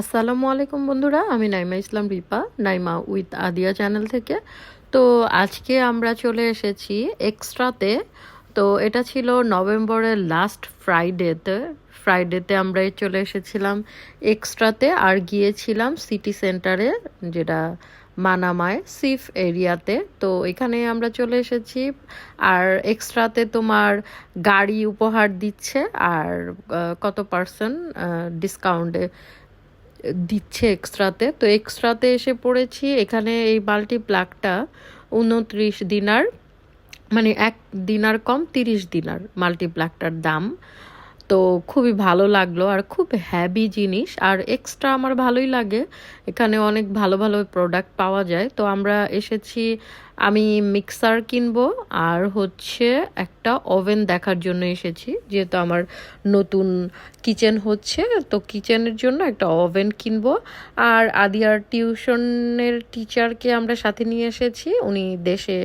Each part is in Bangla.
আসসালামু আলাইকুম বন্ধুরা, আমি নাইমা ইসলাম রিপা, নাইমা উইথ আদিয়া চ্যানেল থেকে। তো আজকে আমরা চলে এসেছি এক্সট্রাতে। তো এটা ছিল নভেম্বরের লাস্ট ফ্রাইডেতে ফ্রাইডেতে আমরা চলে এসেছিলাম এক্সট্রাতে আর গিয়েছিলাম সিটি সেন্টারে যেটা মানামায় সিফ এরিয়াতে তো এখানে আমরা চলে এসেছি। আর এক্সট্রাতে তোমার গাড়ি উপহার দিচ্ছে আর কত পার্সেন্ট ডিসকাউন্টে দিচ্ছে এক্সট্রাতে তো এক্সট্রাতে এসে পড়েছি, এখানে এই মাল্টি প্লাগটা উনত্রিশ দিনার মানে এক দিনার কম তিরিশ দিনার মাল্টি প্লাগটার দাম। তো খুবই ভালো লাগল আর খুব হ্যাভি জিনিস। আর এক্সট্রা আমার ভালোই লাগে। এখানে অনেক ভালো ভালো প্রোডাক্ট পাওয়া যায়। তো আমরা এসেছি আমি মিক্সার কিনবো আর হচ্ছে একটা ওভেন দেখার জন্য এসেছি, যেহেতু আমার নতুন কিচেন হচ্ছে, তো কিচেনের জন্য একটা ওভেন কিনবো। আর আদিয়ার টিউশনের টিচারকে আমরা সাথে নিয়ে এসেছি, উনি দেশে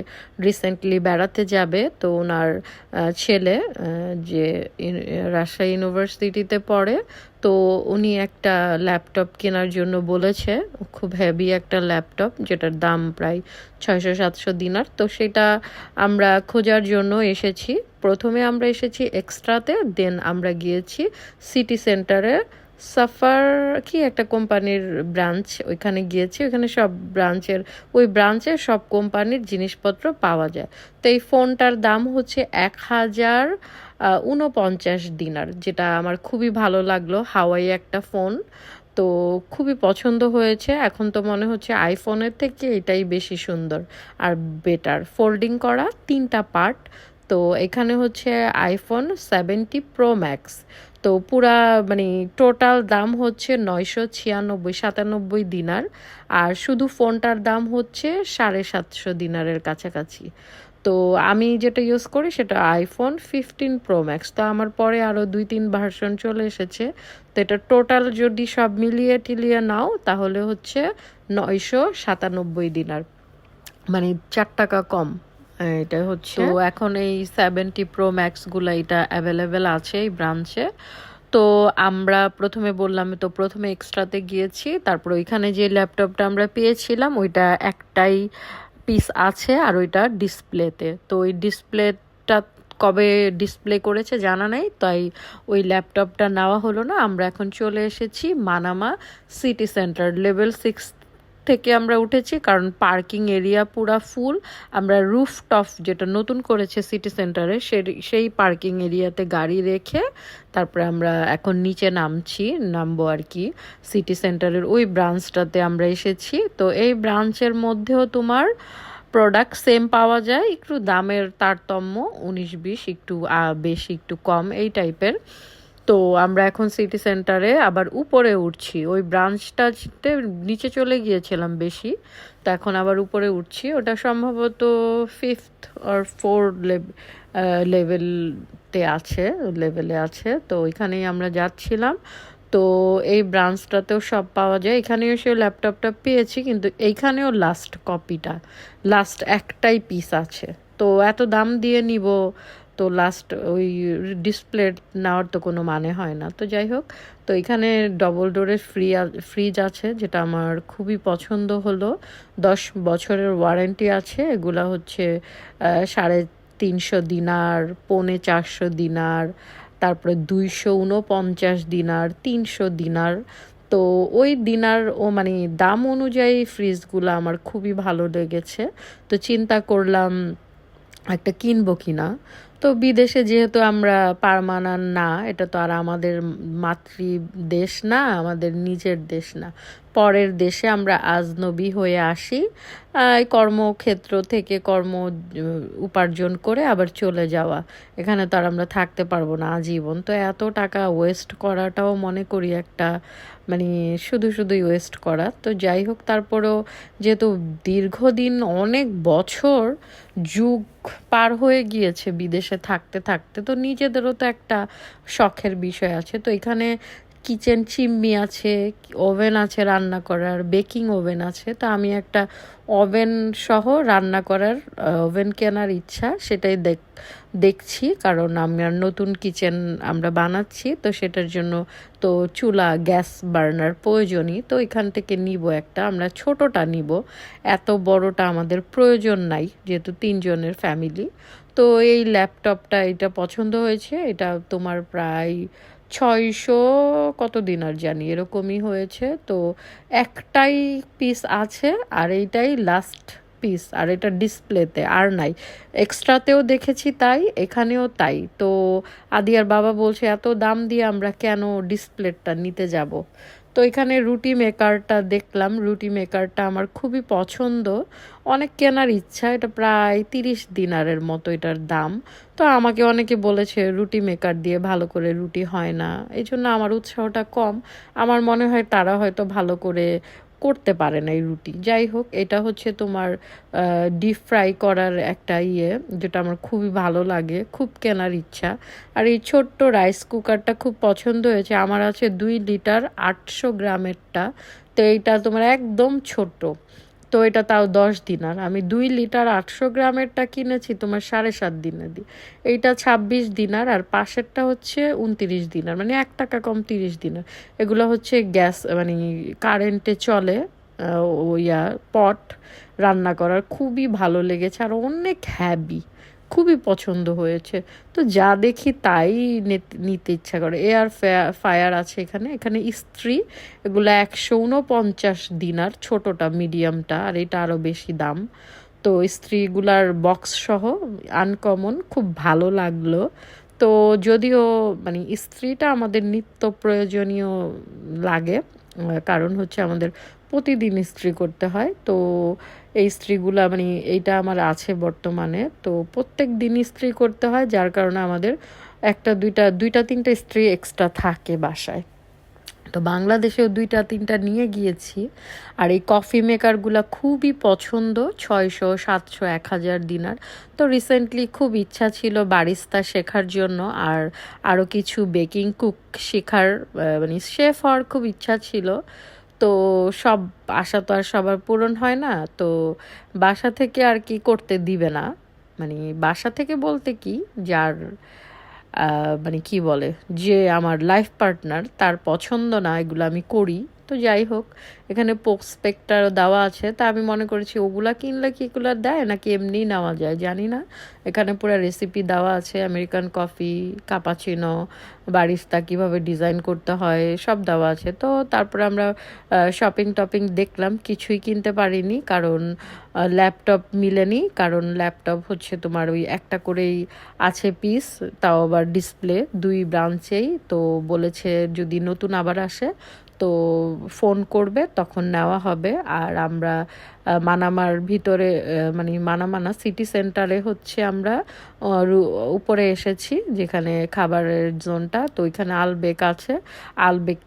রিসেন্টলি বেড়াতে যাবে, তো ওনার ছেলে যে রাজশাহী ইউনিভার্সিটিতে পড়ে তো উনি একটা ল্যাপটপ কেনার জন্য বলেছে, খুব হেভি একটা ল্যাপটপ, যেটার দাম প্রায় ছয়শো সাতশো দিনার। তো সেটা আমরা খোঁজার জন্য এসেছি। প্রথমে আমরা এসেছি এক্সট্রাতে দেন আমরা গিয়েছি সিটি সেন্টারে সাফার কি একটা কোম্পানির ব্রাঞ্চ ওইখানে গিয়েছি। ওইখানে সব ব্রাঞ্চের ওই ব্রাঞ্চের সব কোম্পানির জিনিসপত্র পাওয়া যায়। তো এই ফোনটার দাম হচ্ছে এক হাজার উনপঞ্চাশ দিনার, যেটা আমার খুবই ভালো লাগল। হাওয়াই একটা ফোন, তো খুবই পছন্দ হয়েছে। এখন তো মনে হচ্ছে আইফোনের থেকে এটাই বেশি সুন্দর আর বেটার ফোল্ডিং করা তিনটা পার্ট তো এখানে হচ্ছে আইফোন সেভেন্টি প্রো ম্যাক্স তো পুরা মানে টোটাল দাম হচ্ছে নয়শো ছিয়ানব্বই, সাতানব্বই দিনার। আর শুধু ফোনটার দাম হচ্ছে সাড়ে সাতশো দিনারের কাছাকাছি। তো আমি যেটা ইউজ করি সেটা আইফোন ফিফটিন প্রো ম্যাক্স তো আমার পরে আরও দুই তিন ভার্সন চলে এসেছে। তো এটা টোটাল যদি সব মিলিয়ে টিলিয়ে নাও তাহলে হচ্ছে নয়শো সাতানব্বই দিনার। মানে চার টাকা কম। এটা হচ্ছে তো এখন এই সেভেন্টি প্রো ম্যাক্সগুলো এটা অ্যাভেলেবেল আছে এই ব্রাঞ্চে তো আমরা প্রথমে বললাম তো প্রথমে এক্সট্রাতে গিয়েছি। তারপর ওইখানে যে ল্যাপটপটা আমরা পেয়েছিলাম ওইটা একটাই পিস আছে আর ওইটা ডিসপ্লেতে তো ওই ডিসপ্লেটা কবে ডিসপ্লে করেছে জানা নেই, তাই ওই ল্যাপটপটা নেওয়া হলো না। আমরা এখন চলে এসেছি Manama city centre level six থেকে আমরা উঠেছি, কারণ পার্কিং এরিয়া পুরা ফুল। আমরা রুফ টপ যেটা নতুন করেছে সিটি সেন্টারে, সেই পার্কিং এরিয়াতে গাড়ি রেখে তারপরে আমরা এখন নিচে নামছি, নামবো আর কি সিটি সেন্টারের ওই ব্রাঞ্চটাতে আমরা এসেছি। তো এই ব্রাঞ্চের মধ্যেও তোমার প্রোডাক্ট সেম পাওয়া যায়, একটু দামের তারতম্য, উনিশ বিশ একটু বেশি একটু কম, এই টাইপের তো আমরা এখন সিটি সেন্টারে আবার উপরে উঠছি। ওই ব্রাঞ্চটাতে নিচে চলে গিয়েছিলাম বেশি, তো এখন আবার উপরে উঠছি। ওটা সম্ভবত ফিফথ আর ফোর লেভেলতে আছে লেভেলে আছে। তো ওইখানেই আমরা যাচ্ছিলাম। তো এই ব্রাঞ্চটাতেও সব পাওয়া যায়। এখানেও সে ল্যাপটপটা পেয়েছি, কিন্তু এইখানেও লাস্ট কপিটা লাস্ট একটাই পিস আছে। তো এত দাম দিয়ে নিব তো লাস্ট ওই ডিসপ্লে নেওয়ার তো কোনো মানে হয় না। তো যাই হোক, তো এখানে ডবল ডোরের ফ্রি ফ্রিজ আছে, যেটা আমার খুবই পছন্দ হলো। দশ বছরের ওয়ারেন্টি আছে, এগুলা হচ্ছে সাড়ে তিনশো দিনার, পৌনে চারশো দিনার, তারপরে দুইশো উনপঞ্চাশ দিনার, তিনশো দিনার। তো ওই দিনার ও মানে দাম অনুযায়ী ফ্রিজগুলো আমার খুবই ভালো লেগেছে। তো চিন্তা করলাম একটা কিনবো কিনা। তো বিদেশে যেহেতু আমরা পারমানান না, এটা তো আর আমাদের মাতৃ দেশ না, আমাদের নিজের দেশ না। পরের দেশে আমরা আজনবী হয়ে আসি কর্মক্ষেত্র থেকে কর্ম উপার্জন করে আবার চলে যাওয়া। এখানে তো আর আমরা থাকতে পারব না আজীবন। তো এত টাকা ওয়েস্ট করাটাও মনে করি একটা মানে শুধু শুধুই ওয়েস্ট করা। তো যাই হোক, তারপরেও যেহেতু দীর্ঘদিন, অনেক বছর যুগ পার হয়ে গিয়েছে বিদেশে থাকতে থাকতে, তো নিজেদেরও তো একটা শখের বিষয় আছে। তো এখানে কিচেন চিমনি আছে, ওভেন আছে রান্না করার, বেকিং ওভেন আছে। তো আমি একটা ওভেন সহ রান্না করার ওভেন কেনার ইচ্ছা সেটাই দেখ, দেখছি। কারণ আমার নতুন কিচেন আমরা বানাচ্ছি, তো সেটার জন্য তো চুলা, গ্যাস বার্নার প্রয়োজনই। তো এখান থেকে নিব একটা, আমরা ছোটটা নিব। এত বড়টা আমাদের প্রয়োজন নাই, যেহেতু তিনজনের ফ্যামিলি। তো এই ল্যাপটপটা এটা পছন্দ হয়েছে, এটা তোমার প্রায় ছয়শো কত দিন আর জানি, এরকমই হয়েছে। তো একটাই পিস আছে আর এইটাই লাস্ট পিস আর এটা ডিসপ্লেতে আর নাই। এক্সট্রাতেও দেখেছি তাই, এখানেও তাই। তো আদিয়ার বাবা বলছে, এত দাম দিয়ে আমরা কেন ডিসপ্লেটা নিতে যাব? তো এখানে রুটি মেকারটা দেখলাম। রুটি মেকারটা আমার খুবই পছন্দ। অনেক কেনার ইচ্ছা, এটা প্রায় তিরিশ দিনারের মতো এটার দাম। তো আমাকে অনেকে বলেছে, রুটি মেকার দিয়ে ভালো করে রুটি হয় না। এই জন্য আমার উৎসাহটা কম। আমার মনে হয় তারা হয়তো ভালো করে করতে পারে না এই রুটি। যাই হোক, এটা হচ্ছে তোমার ডিপ ফ্রাই করার একটা ইয়ে যেটা আমার খুবই ভালো লাগে, খুব কেনার ইচ্ছা। আর এই ছোট্ট রাইস কুকারটা খুব পছন্দ হয়েছে। আমার আছে দুই লিটার আটশো গ্রামেরটা। তো এইটা তোমার একদম ছোট তো এটা তাও দশ দিনার আমি দুই লিটার আটশো গ্রামেরটা কিনেছি, তোমার সাড়ে সাত দিনে দিই এইটা ছাব্বিশ দিনার, আর পাশেরটা হচ্ছে উনতিরিশ দিনার মানে এক টাকা কম তিরিশ দিনার। এগুলো হচ্ছে গ্যাস মানে কারেন্টে চলে ইয়া, পট রান্না করার। খুবই ভালো লেগেছে, আর অনেক হ্যাবি। খুবই পছন্দ হয়েছে। তো যা দেখি তাই নিতে ইচ্ছা করে। এয়ার ফায়ার আছে এখানে। এখানে স্ত্রী এগুলো একশো উনপঞ্চাশ দিনার, ছোটোটা, মিডিয়ামটা, আর এটা আরও বেশি দাম। তো স্ত্রীগুলার বক্স সহ আনকমন খুব ভালো লাগল। তো যদিও মানে স্ত্রীটা আমাদের নিত্য প্রয়োজনীয় লাগে কারণ হচ্ছে আমাদের প্রতিদিন ইস্ত্রি করতে হয়। তো এই ইস্ত্রিগুলো মানে এইটা আমার আছে বর্তমানে। তো প্রত্যেক দিন ইস্ত্রি করতে হয়, যার কারণে আমাদের একটা, দুইটা দুইটা, তিনটা ইস্ত্রি এক্সট্রা থাকে বাসায়। তো বাংলাদেশেও দুইটা, তিনটা নিয়ে গিয়েছি। আর এই কফি মেকারগুলো খুবই পছন্দ, ছয়শো, সাতশো, এক হাজার দিনার। তো রিসেন্টলি খুব ইচ্ছা ছিল বারিস্তা শেখার জন্য আর আরও কিছু বেকিং কুক শেখার মানে শেফ হওয়ার খুব ইচ্ছা ছিল। তো সব আশা তো আর সবার পূরণ হয় না। তো বাসা থেকে আর কি করতে দিবে না। মানে বাসা থেকে বলতে কি, যার মানে কি বলে? যে আমার লাইফ পার্টনার তার পছন্দ না এগুলো আমি করি। তো যাই হোক, এখানে পোক্সপেক্টার দেওয়া আছে। তা আমি মনে করেছি, ওগুলা কিনলে কি এগুলো দেয় নাকি এমনি নেওয়া যায়? জানি না। এখানে পুরো রেসিপি দেওয়া আছে আমেরিকান কফি কাপাচিনো বারিস্তা কীভাবে ডিজাইন করতে হয়, সব দেওয়া আছে। তো তারপরে আমরা শপিং টপিং দেখলাম, কিছুই কিনতে পারিনি, কারণ ল্যাপটপ মিলেনি। কারণ ল্যাপটপ হচ্ছে তোমার ওই একটা করেই আছে পিস তাও আবার ডিসপ্লে দুই ব্রাঞ্চেই তো বলেছে যদি নতুন আবার আসে তো ফোন করবে তখন নেওয়া হবে। আর আমরা মানামার ভিতরে মানে মানামানা সিটি সেন্টারে হচ্ছে আমরা উপরে এসেছি যেখানে খাবারের জোনটা। তো ওইখানে আলবেক আছে, আলবেক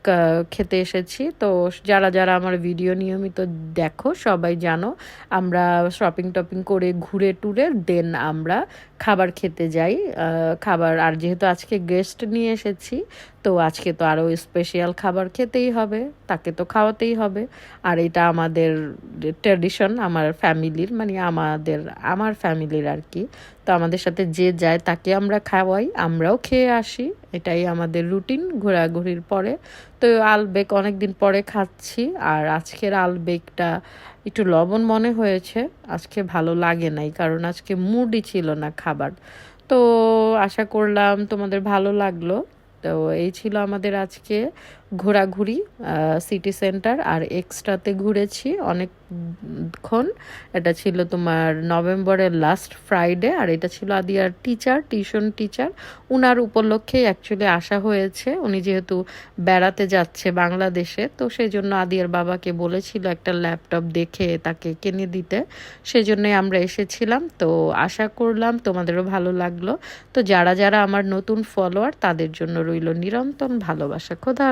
খেতে এসেছি। তো যারা যারা আমার ভিডিও নিয়মিত দেখো, সবাই জানো আমরা শপিং টপিং করে ঘুরে টুরে দেন আমরা খাবার খেতে যাই খাবার। আর যেহেতু আজকে গেস্ট নিয়ে এসেছি, তো আজকে তো আরও স্পেশাল খাবার খেতেই হবে, তাকে তো খাওয়াতেই হবে। আর এটা আমাদের ট্র্যাডিশন আমার ফ্যামিলির মানে আমাদের, আমার ফ্যামিলির আর কি। তো আমাদের সাথে যে যায় তাকে আমরা খাওয়াই, আমরাও খেয়ে আসি। এটাই আমাদের রুটিন ঘোরাঘুরির পরে। তো আলবেক অনেক দিন পরে খাচ্ছি, আর আজকের আলবেকটা একটু লবণ মনে হয়েছে, আজকে ভালো লাগে নাই, কারণ আজকে মুডই ছিল না খাবার। তো আশা করলাম তোমাদের ভালো লাগল। তো এই ছিল আমাদের আজকে ঘোরাঘুরি সিটি সেন্টার আর এক্সট্রাতে ঘুরেছি অনেকক্ষণ। এটা ছিল তোমার নভেম্বরের লাস্ট ফ্রাইডে আর এটা ছিল আদিয়ার টিচার টিউশন টিচার উনার উপলক্ষে অ্যাকচুয়ালি আসা হয়েছে। উনি যেহেতু বেড়াতে যাচ্ছে বাংলাদেশে, তো সেই জন্য আদিয়ার বাবাকে বলেছিল একটা ল্যাপটপ দেখে তাকে কিনে দিতে। সেজন্যই আমরা এসেছিলাম। তো আশা করলাম তোমাদেরও ভালো লাগল। তো যারা যারা আমার নতুন ফলোয়ার তাদের জন্য রইল নিরন্তর ভালোবাসা। খোদা